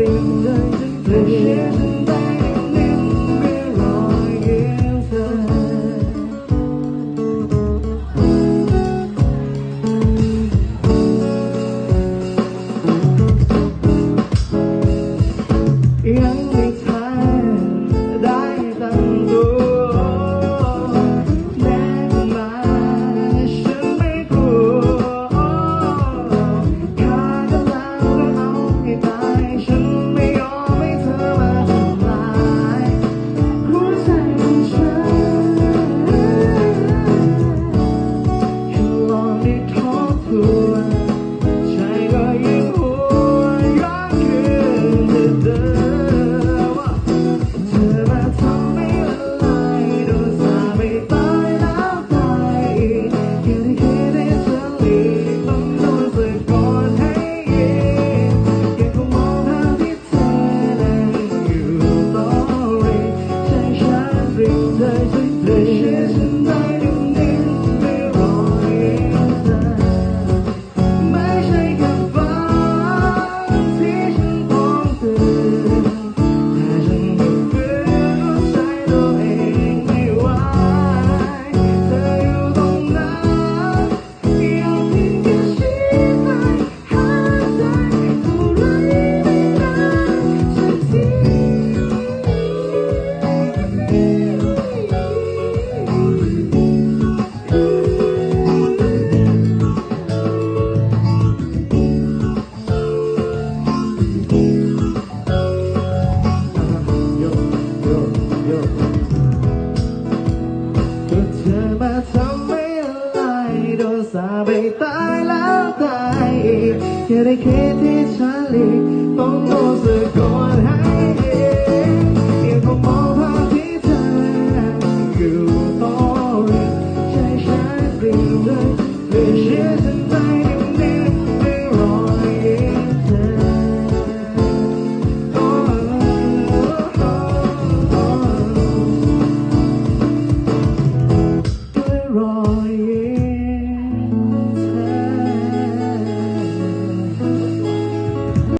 ฉันริมเสาไปตายแล้วตายแค่ได้คิดที่ฉันหลีต้องรู้สึก่อนให้เองงคงมองภาพที่เธออยู่ต่อใช่ฉัเปลี่ยนเลยหรือเชื่อฉันไป